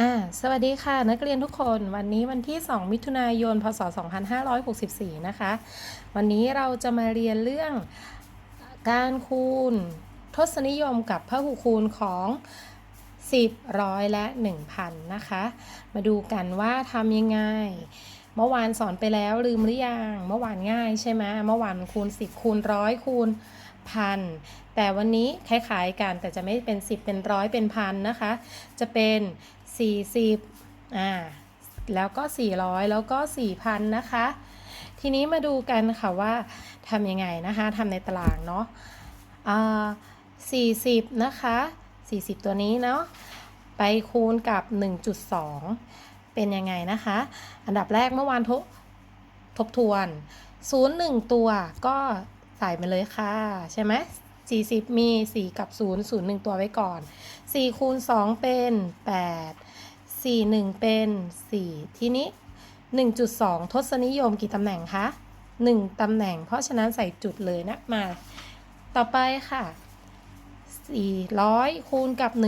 อ่าสวัสดีค่ะ นักเรียนทุกคนวันนี้วันที่ 2 มิถุนายน พศ 2564 นะคะ วันนี้เราจะมาเรียนเรื่องการคูณทศนิยมกับพหูคูณของ 10ร้อยและ 1,000 นะคะ มาดูกันว่าทำยังไง เมื่อวานสอนไปแล้วลืมหรือยัง เมื่อวานง่ายใช่ไหมเมื่อวานคูณ 10 คูณร้อยคูณพัน แต่วันนี้คล้ายๆกันแต่จะไม่เป็น 10 เป็นร้อยเป็นพันนะคะ จะเป็น 40อ่าแล้วก็ 400 แล้วก็ 4,000 นะคะ ทีนี้มาดูกันค่ะว่าทำยังไงนะคะทำในตารางเนาะอ่า40 นะคะ 40 ตัวนี้เนาะไปคูณกับ 1.2 เป็นยังไงนะคะ อันดับแรกเมื่อวานทบทบทวน 0 1 ตัวก็ใส่มาเลยค่ะ ใช่ไหม 40 มี 4 กับ 0 0 1 ตัวไว้ก่อน 4 คูณ 2 เป็น 8 4 1 เป็น 4 ทีนี้ 1.2 ทศนิยมกี่ตำแหน่งคะ 1 ตำแหน่ง เพราะฉะนั้นใส่จุดเลยนะ มา ต่อไปค่ะ 400 คูณกับ 1.2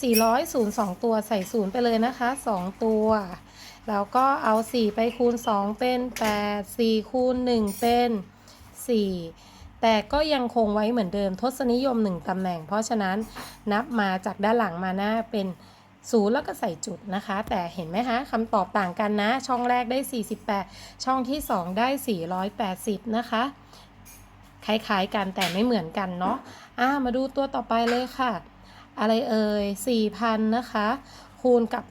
400 0 2 ตัวใส่ 0 ไปเลยนะคะ 2 ตัวแล้วก็เอา 4 ไปคูณ 2 เป็น 8 4 คูณ 1 เป็น 4 แต่ก็ยังคงไว้เหมือนเดิมทศนิยม 1 ตำแหน่ง เพราะฉะนั้นนับมาจากด้านหลังมาหน้าเป็น0แล้วก็ใส่จุดนะคะ แต่เห็นไหมคะคำตอบต่างกันนะ ช่องแรกได้ 48 ช่องที่ 2 ได้ 480 นะคะ คล้ายๆกันแต่ไม่เหมือนกันเนาะอ่ามาดูตัวต่อไปเลยค่ะ อะไรเอ่ย4,000 นะคะ คูณกับ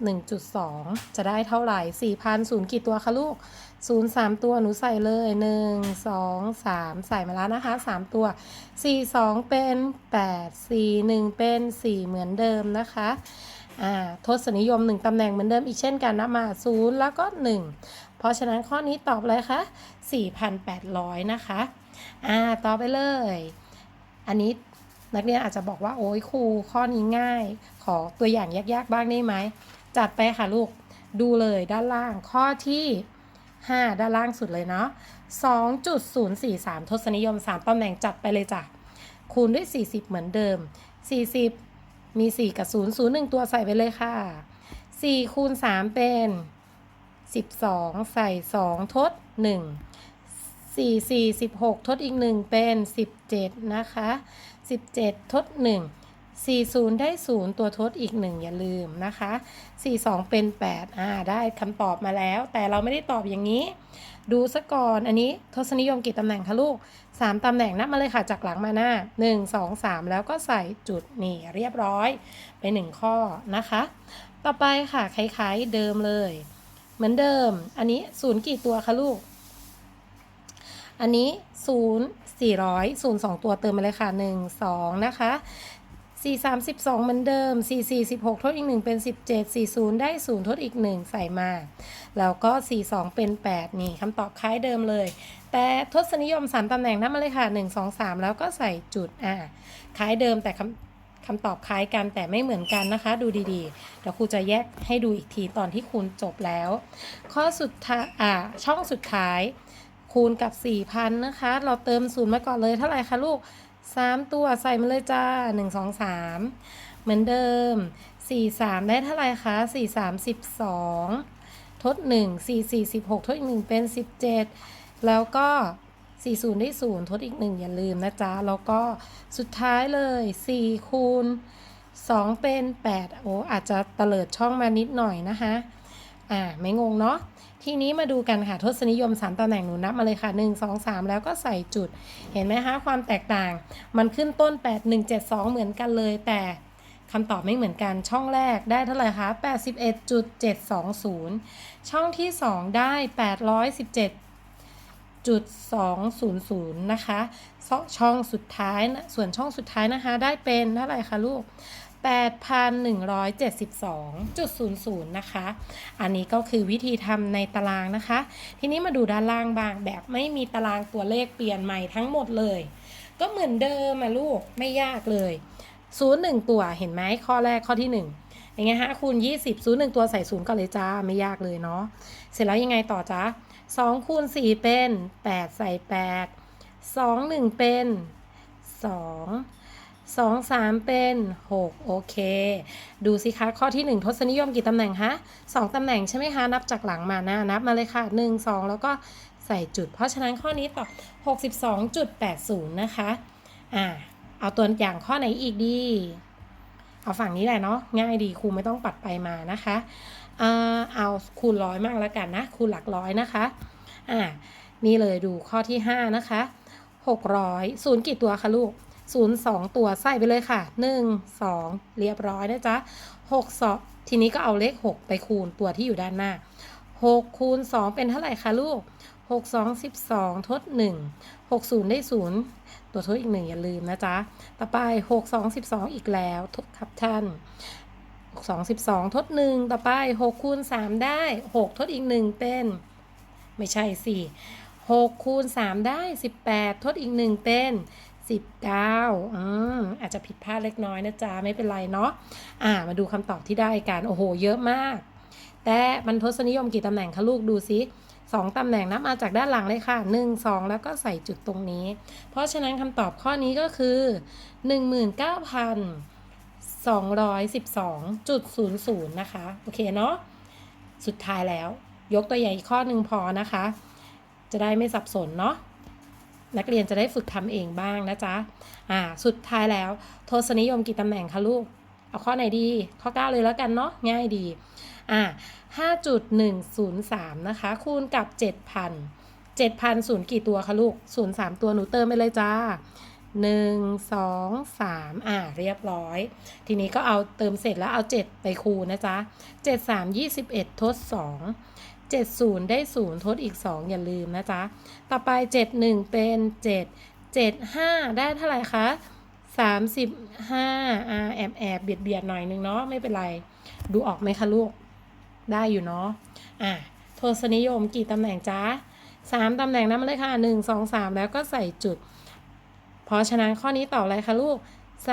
1.2 จะได้เท่าไหร่4,000ศูนย์กี่ตัวคะลูก 0 3ตัวหนูใส่เลย1 2 3ใส่มาแล้วนะคะ3ตัว4 2เป็น8 4 1เป็น4เหมือนเดิมนะคะอ่าทศนิยม1ตำแหน่งเหมือนเดิมอีกเช่นกันนะมา0แล้วก็1เพราะฉะนั้นข้อนี้ตอบเลยคะ4,800นะคะอ่าต่อไปเลย อันนี้นักเรียนอาจจะบอกว่าโอ้ยครูข้อนี้ง่าย ขอตัวอย่างยากๆบ้างได้ไหมจัดไปค่ะลูกดูเลยด้านล่างข้อที่ 5 ด้านล่างสุดเลยเนาะ2.043 ทศนิยม 3ตำแหน่งจัดไปเลยจ้ะ คูณด้วย 40 เหมือนเดิม 40 มี 4 กับ 0 0 1 ตัวใส่ไปเลยค่ะ 4 คูณ 3 เป็น 12 ใส่ 2 ทด1สี่สี่สิบหกทดอีกหนึ่งเป็นสิบเจ็ดนะคะสิบเจ็ดทดห นึ่งสี่ศูนย์ได้ศูนย์ตัวทดอีกหนึ่งอย่าลืมนะคะสี่สองเป็นแปดอ่า ได้คำตอบมาแล้ว แต่เราไม่ได้ตอบอย่างนี้ ดูซะก่อน อันนี้ทศนิยมกี่ตำแหน่งคะลูกสามตำแหน่งนับมาเลยค่ะ จากหลังมาหน้าหนึ่งสองสามแล้วก็ใส่จุดนี่เรียบร้อยไปหนึ่งข้อนะคะ ต่อไปค่ะ คล้ายๆเดิมเลย เหมือนเดิม อันนี้ศูนย์กี่ตัวคะลูก อันนี้ 0 400 0 2 ตัวเติมมาเลยค่ะ 1 2 นะคะ 4 3 12 เหมือนเดิม 4 4 16 ทดอีก 1 เป็น 17 4 0 ได้ 0 ทดอีก 1 ใส่มา แล้วก็ 4 2 เป็น 8 นี่คำตอบคล้ายเดิมเลย แต่ทศนิยม 3 ตำแหน่งนับมาเลยค่ะ 1 2 3 แล้วก็ใส่จุดอ่าคล้ายเดิมแต่คำคำตอบคล้ายกันแต่ไม่เหมือนกันนะคะ ดูดีๆ เดี๋ยวครูจะแยกให้ดูอีกทีตอนที่คูณจบแล้ว ข้อสุดท้ายอ่าช่องสุดท้าย คูณกับ 4,000 นะคะ เราเติมศูนย์มาก่อนเลยเท่าไหร่คะลูก 3 ตัวใส่มาเลยจ้า 1 2 3 เหมือนเดิม 4 3 ได้เท่าไหร่คะ 4 3 12 ทด 1 4 4 16 ทดอีก 1 เป็น 17 แล้วก็ 40 ได้ 0 ทดอีก 1 อย่าลืมนะจ๊ะ แล้วก็สุดท้ายเลย 4 คูณ 2 เป็น 8 โอ้อาจจะเตลิดช่องมานิดหน่อยนะคะ อ่าไม่งงเนาะทีนี้มาดูกันค่ะทศนิยม 3ตำแหน่งหนูนับมาเลยค่ะ 1 2 3 แล้วก็ใส่จุด เห็นไหมคะความแตกต่าง มันขึ้นต้น 8 1 7 2 เหมือนกันเลย แต่คำตอบไม่เหมือนกันช่องแรกได้เท่าไหร่คะ81.720 ช่องที่ 2 ได้ 817จุด200 นะคะ ช่องสุดท้ายนะส่วนช่องสุดท้ายนะคะ ได้เป็นเท่าไหร่คะลูก 8,172.00 นะคะ อันนี้ก็คือวิธีทำในตารางนะคะ ทีนี้มาดูด้านล่างบางแบบไม่มีตารางตัวเลขเปลี่ยนใหม่ทั้งหมดเลย ก็เหมือนเดิมอะลูกไม่ยากเลยศูนย์หนึ่งตัวเห็นไหมข้อแรกข้อที่หนึ่งอย่างเงี้ยฮะคูณ20ศูนย์หนึ่งตัวใส่ศูนย์ก่อนเลยจ้า ไม่ยากเลยเนาะเสร็จแล้วยังไงต่อจ้า2คูณ4เป็น 8 ใส่ 8 2 1 เป็น 2 สองสามเป็นหกโอเค ดูสิคะ ข้อที่หนึ่งทศนิยมกี่ตำแหน่งคะสองตำแหน่งใช่ไหมคะ นับจากหลังมาหน้านับมาเลยค่ะหนึ่งสองแล้วก็ใส่จุด เพราะฉะนั้นข้อนี้ตอบหกสิบสองจุดแปดศูนย์นะคะอ่าเอาตัวอย่างข้อไหนอีกดี เอาฝั่งนี้แหละเนาะง่ายดีครูไม่ต้องปัดไปมานะคะอ่าเอาคูณร้อยมากแล้วกันนะคูณหลักร้อยนะคะอ่านี่เลยดูข้อที่5นะคะ600ศูนย์กี่ตัวคะลูก ศูนย์สองตัวใส่ไปเลยค่ะ 1 2 เรียบร้อยนะจ๊ะ6สทีนี้ก็เอาเลข 6 ไปคูณตัวที่อยู่ด้านหน้า 6 คูณ 2 เป็นเท่าไหร่คะลูก 6 2 12 ทด 1 6 0 ได้ 0 ตัวทดอีก 1 อย่าลืมนะจ๊ะ ต่อไป 6 2 12 อีกแล้วทดครับท่าน6 2 12 ทด 1 ต่อไป 6 คูณ 3 ได้ 6 ทดอีก 1 เป็น ไม่ใช่สิ6คูณ 3 ได้ 18 ทดอีก 1 เป็น 19อืมอาจจะผิดพลาดเล็กน้อยนะจ๊ะ ไม่เป็นไรเนาะอ่า มาดูคำตอบที่ได้กัน โอ้โห เยอะมาก แต่มันทศนิยมกี่ตำแหน่งคะลูกดูซิสองตำแหน่งนับมาจากด้านหลังเลยค่ะ 1 2 แล้วก็ใส่จุดตรงนี้ เพราะฉะนั้นคำตอบข้อนี้ก็คือ 19,212.00 นะคะ โอเคเนาะสุดท้ายแล้ว ยกตัวอย่างอีกข้อหนึ่งพอนะคะ จะได้ไม่สับสนเนาะ นักเรียนจะได้ฝึกทำเองบ้างนะจ๊ะอ่าสุดท้ายแล้วทศนิยมกี่ตำแหน่งคะลูก เอาข้อไหนดี ข้อ 9 เลยแล้วกันเนาะง่ายดีอ่า5.103 นะคะ คูณกับ 7,000 7,000ศูนย์กี่ตัวคะลูกศูนย์สามตัวหนูเติมไปเลยจ้าหนึ่งสองสามอ่าเรียบร้อย ทีนี้ก็เอาเติมเสร็จแล้วเอา7ไปคูณนะจ๊ะเจ็ดสามยี่สิบเอ็ดทดสองเจ็ดศูนย์ได้ศูนย์ทดอีก 2 อย่าลืมนะจ๊ะ ต่อไป 7 1 เป็น 7 7 5 ได้เท่าไหร่คะ 35อ่าแอบแอบเบียดเบียดหน่อยนึงเนาะไม่เป็นไร ดูออกไหมคะลูก ได้อยู่เนาะอะโทศนิยมกี่ตำแหน่งจ๊ะสามตำแหน่งนั้นมาเลยค่ะหนึ่งสองสามแล้วก็ใส่จุด เพราะฉะนั้นข้อนี้ตอบอะไรคะลูกส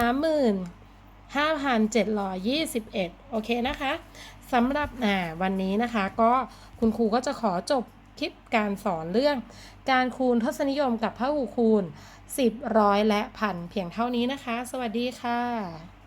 ามหมื่นห้าพันเจ็ดร้อยี่สิบเอ็ดโอเคนะคะสำหรับวันนี้นะคะก็คุณครูก็จะขอจบคลิปการสอนเรื่อง การคูณทศนิยมกับพหูคูณ 10 ร้อยและพันเพียงเท่านี้นะคะ สวัสดีค่ะ